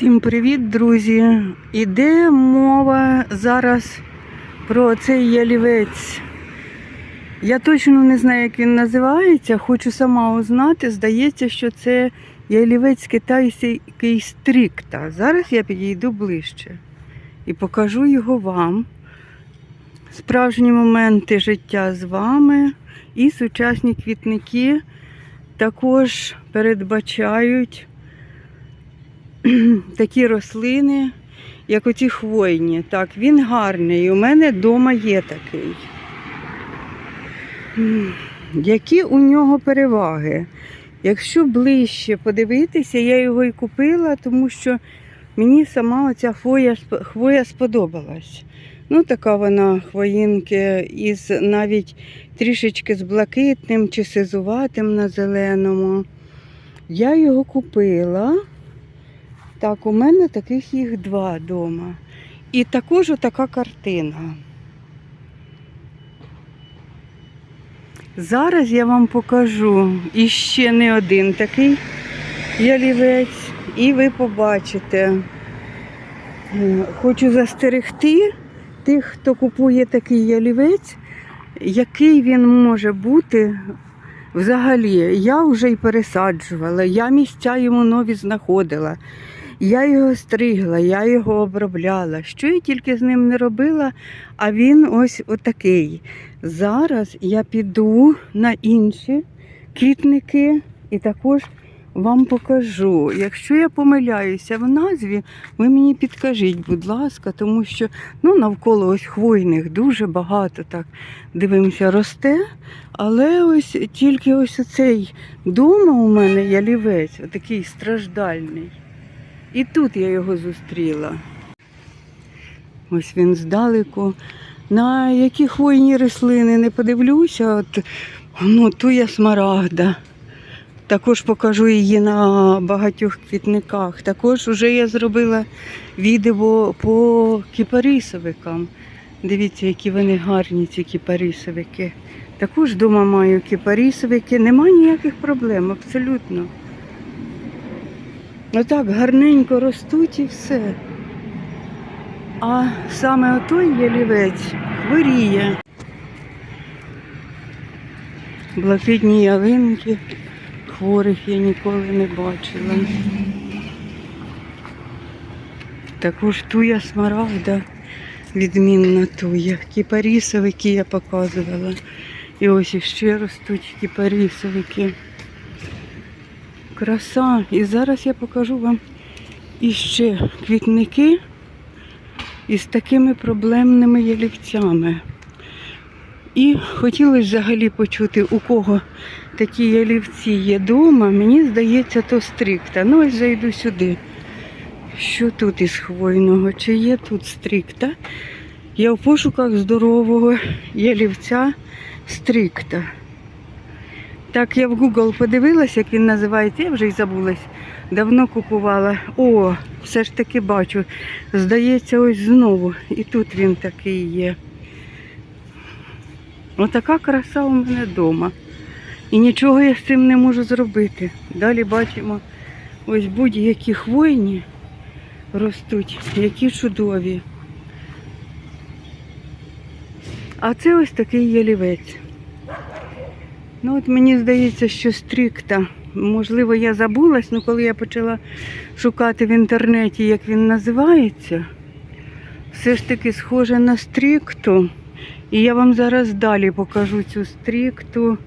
Всім привіт, друзі! Іде мова зараз про цей ялівець. Я точно не знаю, як він називається, хочу сама узнати. Здається, що це ялівець китайський стрікта. Зараз я підійду ближче і покажу його вам. Справжні моменти життя з вами і сучасні квітники також передбачають такі рослини, як оті хвойні. Так, він гарний. У мене вдома є такий. Які у нього переваги? Якщо ближче подивитися, я його і купила, тому що мені сама оця хвоя, хвоя сподобалась. Ну, така вона хвоїнки із навіть трішечки з блакитним чи сизуватим на зеленому. Я його купила. Так, у мене таких їх два вдома. І також така картина. Зараз я вам покажу іще не один такий ялівець, і ви побачите. Е, Хочу застерегти тих, хто купує такий ялівець, який він може бути взагалі. Я вже й пересаджувала, я місця йому нові знаходила. Я його стригла, я його обробляла. Що я тільки з ним не робила, а він ось отакий. Зараз я піду на інші квітники і також вам покажу. Якщо я помиляюся в назві, ви мені підкажіть, будь ласка, тому що ну, навколо ось хвойних дуже багато так дивимося, росте. Але ось тільки ось оцей дома у мене ялівець, такий страждальний. І тут я його зустріла. Ось він здалеку. На які хвойні рослини не подивлюся, от, ну, туя смарагда. Також покажу її на багатьох квітниках. Також вже я зробила відео по кіпарисовикам. Дивіться, які вони гарні, ці кіпарисовики. Також вдома маю кіпарисовики. Нема ніяких проблем, абсолютно. Отак гарненько ростуть і все. А саме отой ялівець хворіє. Блакитні ялинки хворих я ніколи не бачила. Також туя смарагда, відмінна туя. Кіпарісовики я показувала. І ось іще ростуть кіпарісовики. Краса. І зараз я покажу вам іще квітники із такими проблемними ялівцями. І хотілося взагалі почути, у кого такі ялівці є вдома. Мені здається, то стрикта. Ну, ось зайду сюди. Що тут із хвойного? Чи є тут стрикта? Я в пошуках здорового ялівця стрикта. Так, я в Google подивилася, як він називається, я вже й забулась. Давно купувала. О, все ж таки бачу. Здається, ось знову. І тут він такий є. Отака краса у мене вдома. І нічого я з цим не можу зробити. Далі бачимо ось будь-які хвойні ростуть, які чудові. А це ось такий ялівець. Ну от мені здається, що стрікта. Можливо, я забулась, але коли я почала шукати в інтернеті, як він називається, все ж таки схоже на стрікту. І я вам зараз далі покажу цю стрікту.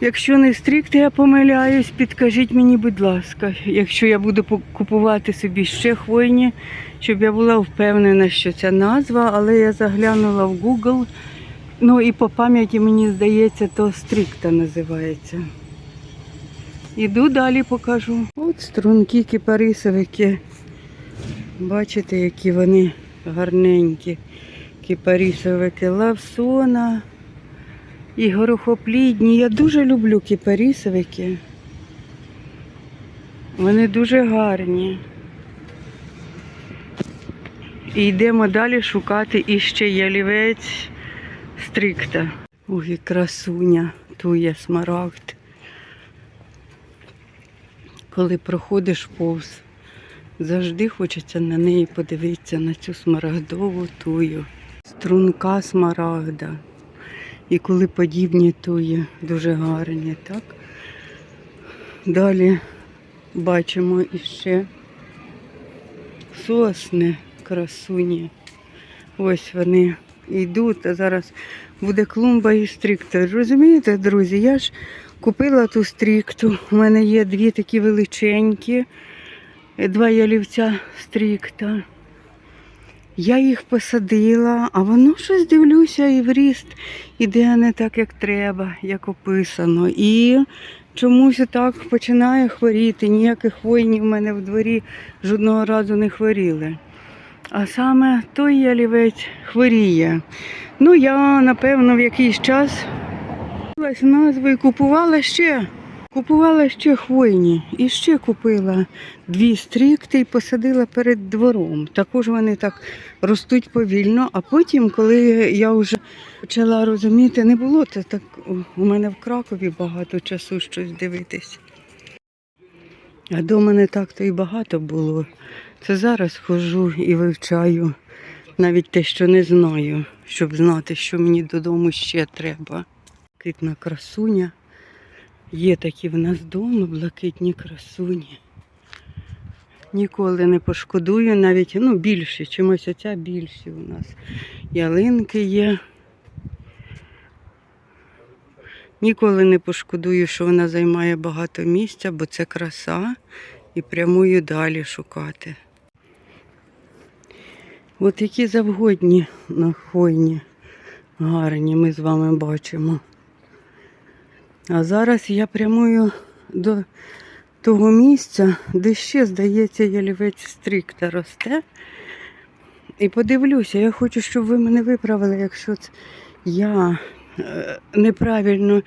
Якщо не стрікта, я помиляюсь, підкажіть мені, будь ласка, якщо я буду купувати собі ще хвойні, щоб я була впевнена, що ця назва, але я заглянула в Google. Ну і по пам'яті мені здається, то стрікта називається. Іду далі покажу. От струнки кипарисовики. Бачите, які вони гарненькі. Кипарисовики лавсона і горохоплідні. Я дуже люблю кипарисовики. Вони дуже гарні. І йдемо далі шукати іще ялівець стрикта. Ой, красуня, тує смарагд. Коли проходиш повз Завжди хочеться на неї подивитися, на цю смарагдову тую. Струнка смарагда. І коли подібні туї дуже гарні, так? Далі бачимо іще сосни красуні. Ось вони йдуть, а зараз буде клумба і стрікта. Розумієте, друзі, я ж купила ту стрікту. У мене є дві такі величенькі, два ялівця стрікта. Я їх посадила, а воно щось дивлюся і в ріст іде не так, як треба, як описано. І чомусь так починає хворіти. Ніяких хвойнів в мене в дворі жодного разу не хворіли. А саме той ялівець хворіє. Ну, я, напевно, в якийсь час назви і купувала ще. Купувала ще хвойні і ще купила дві стрікти і посадила перед двором. Також вони так ростуть повільно, а потім, коли я вже почала розуміти, не було це так. У мене в Кракові багато часу щось дивитись. А дома не так то і багато було. Це зараз ходжу і вивчаю навіть те, що не знаю, щоб знати, що мені додому ще треба. Китна красуня. Є такі в нас вдома блакитні красуні. Ніколи не пошкодую, навіть ну, більше, чимось оця більші у нас. Ялинки є. Ніколи не пошкодую, що вона займає багато місця, бо це краса і прямую далі шукати. От які завгодні на хвойні гарні ми з вами бачимо. А зараз я прямую до того місця, де ще, здається, ялівець стрікта росте. І подивлюся, я хочу, щоб ви мене виправили, якщо я е, неправильно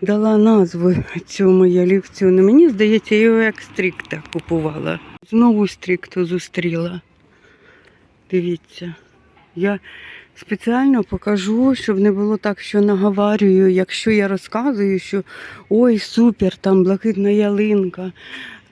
дала назву цьому ялівцю. Ну, мені здається, я його як стрікта купувала. Знову стрікту зустріла. Дивіться. Я спеціально покажу, щоб не було так, що наговарюю, якщо я розказую, що ой, супер, там блакитна ялинка,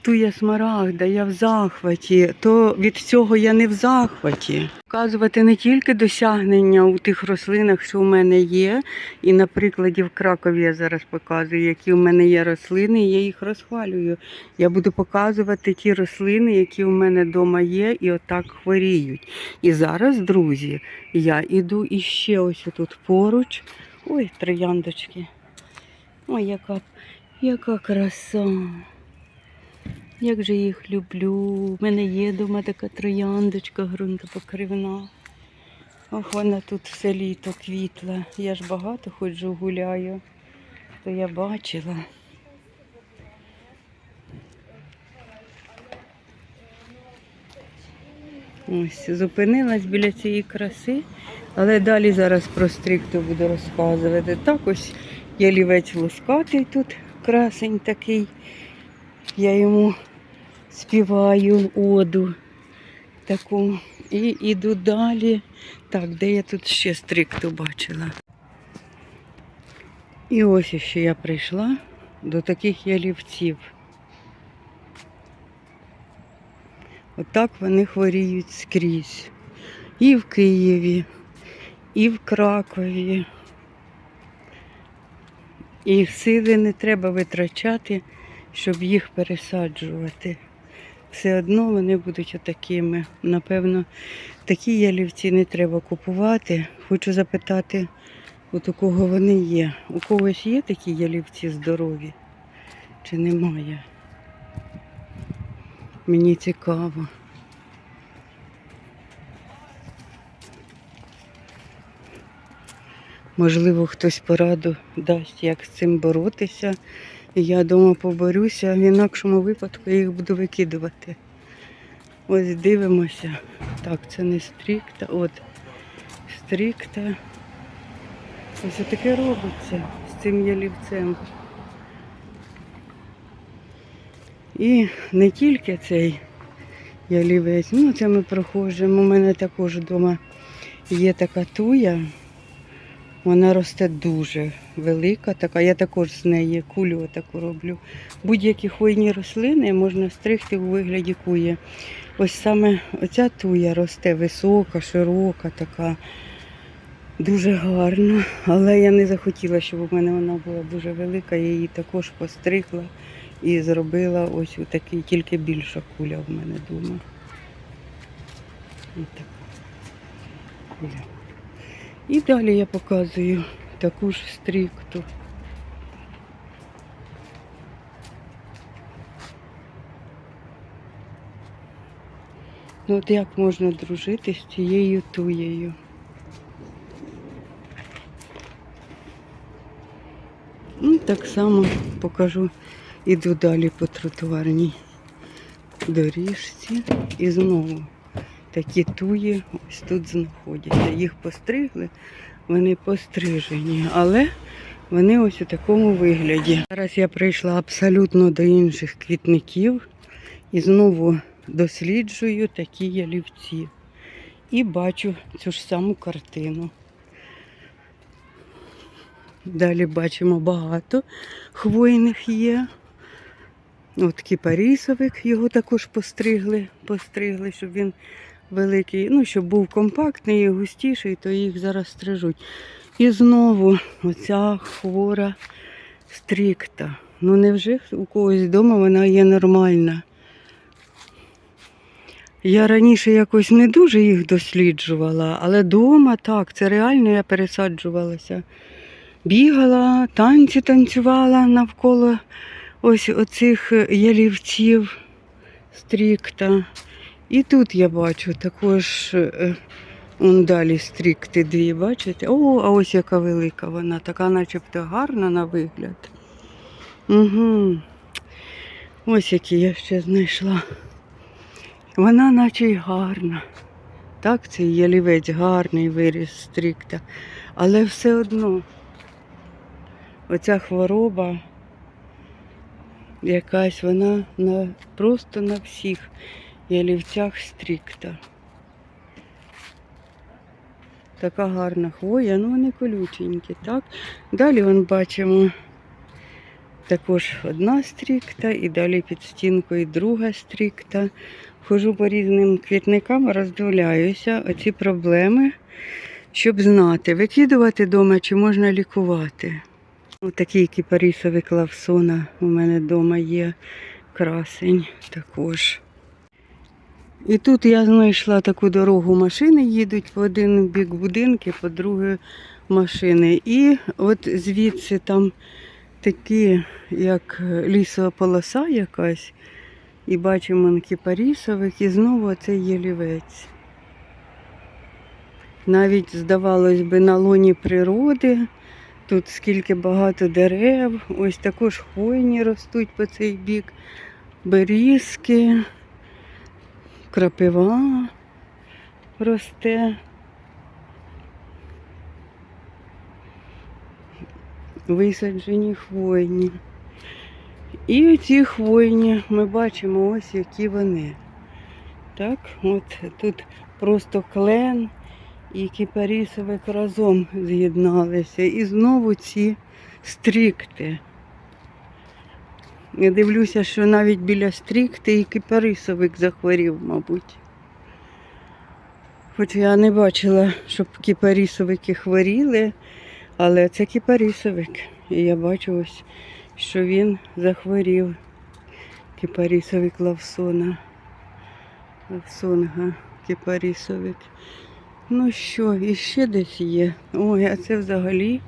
туя смарагда, я в захваті, то від цього я не в захваті. Показувати не тільки досягнення у тих рослинах, що у мене є, і на прикладі в Кракові я зараз показую, які у мене є рослини, і я їх розхвалюю. Я буду показувати ті рослини, які у мене вдома є, і отак хворіють. І зараз, друзі, я іду іще ось тут поруч. Ой, трояндочки. Ой, яка, яка краса. Як же їх люблю. У мене є дома така трояндочка ґрунтопокривна. Ох, вона тут все літо квітла. Я ж багато ходжу, гуляю, то я бачила. Ось, зупинилась біля цієї краси, але далі зараз про стрикту буду розказувати. Так ось ялівець лускатий тут, красень такий. Я йому співаю оду таку. І іду далі. Так, де я тут ще стрикту бачила. І ось ще я прийшла до таких ялівців. Отак вони хворіють скрізь. І в Києві, і в Кракові. І сили не треба витрачати, щоб їх пересаджувати. Все одно вони будуть отакими. Напевно, такі ялівці не треба купувати. Хочу запитати, от у кого вони є. У когось є такі ялівці здорові? Чи немає? Мені цікаво. Можливо, хтось пораду дасть, як з цим боротися. Я дома поборюся, в інакшому випадку я їх буду викидувати. Ось дивимося. Так, це не стрікта, от стрікта. Ось таке робиться з цим ялівцем. І не тільки цей ялівець, ну це ми проходимо. У мене також вдома є така туя. Вона росте дуже велика, така. Я також з неї кулю таку роблю. Будь-які хвойні рослини можна стригти у вигляді куї. Ось саме оця туя росте висока, широка, така. Дуже гарна. Але я не захотіла, щоб у мене вона була дуже велика. Я її також постригла і зробила ось у такий, тільки більша куля в мене вдома. Ось така. І далі я показую таку ж стрікту. Ну от як можна дружити з цією туєю? Ну, так само покажу, іду далі по тротуарній доріжці. І знову такі туї ось тут знаходяться. Їх постригли, вони пострижені, але вони ось у такому вигляді. Зараз я прийшла абсолютно до інших квітників і знову досліджую такі ялівці. І бачу цю ж саму картину. Далі бачимо багато хвойних є. От кіпарісовик, його також постригли, постригли, щоб він великий, ну, щоб був компактний і густіший, то їх зараз стрижуть. І знову оця хвора стрікта. Ну невже у когось вдома вона є нормальна? Я раніше якось не дуже їх досліджувала, але вдома так, це реально я пересаджувалася. Бігала, танці танцювала навколо ось оцих ялівців стрікта. І тут я бачу також е, далі стрікти дві, бачите? О, а ось яка велика вона, така начебто гарна на вигляд. Угу. Ось які я ще знайшла. Вона наче й гарна. Так, цей ялівець гарний виріс стрікта. Але все одно оця хвороба якась вона на, просто на всіх ялівцях стрікта. Така гарна хвоя, ну вони колюченькі, так? Далі вон бачимо також одна стрікта і далі під стінкою друга стрікта. Хожу по різним квітникам, роздивляюся оці проблеми, щоб знати, викидувати вдома чи можна лікувати. Отакий кіпарісовий клавсона у мене вдома є красень також. І тут я знайшла таку дорогу, машини їдуть в один бік будинки, по другий машини. І от звідси там такі, як лісова полоса якась, і бачимо кіпарісових, і знову оцей ялівець. Навіть, здавалось би, на лоні природи. Тут скільки багато дерев, ось також хвойні ростуть по цей бік, берізки, крапива росте. Висаджені хвойні. І ці хвойні ми бачимо ось які вони. Так, от тут просто клен і кіпарісовик разом з'єдналися. І знову ці стрікти. Я дивлюся, що навіть біля стрікти і кіпарисовик захворів, мабуть. Хоч я не бачила, щоб кіпарісовики хворіли, але це кіпарісовик. І я бачу ось, що він захворів. Кіпарісовик Лавсона. Лавсонга, кіпарісовик. Ну що, і ще десь є. Ой, а це взагалі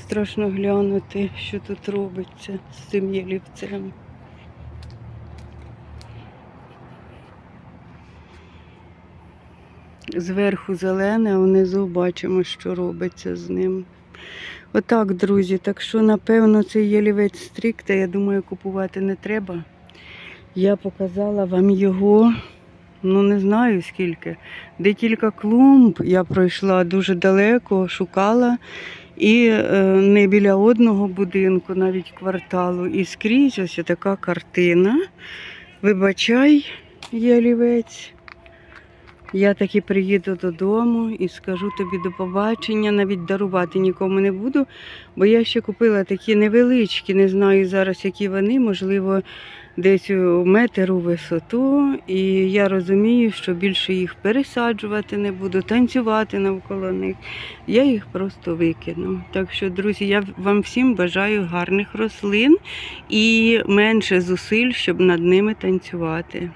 страшно глянути, що тут робиться з цим ялівцем. Зверху зелене, а внизу бачимо, що робиться з ним. Отак, друзі. Так що, напевно, цей ялівець стрікта, я думаю, купувати не треба. Я показала вам його ну не знаю скільки. Декілька клумб я пройшла дуже далеко, шукала. І е, не біля одного будинку, навіть кварталу. І скрізь ось така картина. Вибачай, ялівець. Я таки приїду додому і скажу тобі до побачення, навіть дарувати нікому не буду, бо я ще купила такі невеличкі, не знаю зараз, які вони, можливо, десь у метр у висоту. І я розумію, що більше їх пересаджувати не буду, танцювати навколо них. Я їх просто викину. Так що, друзі, я вам всім бажаю гарних рослин і менше зусиль, щоб над ними танцювати.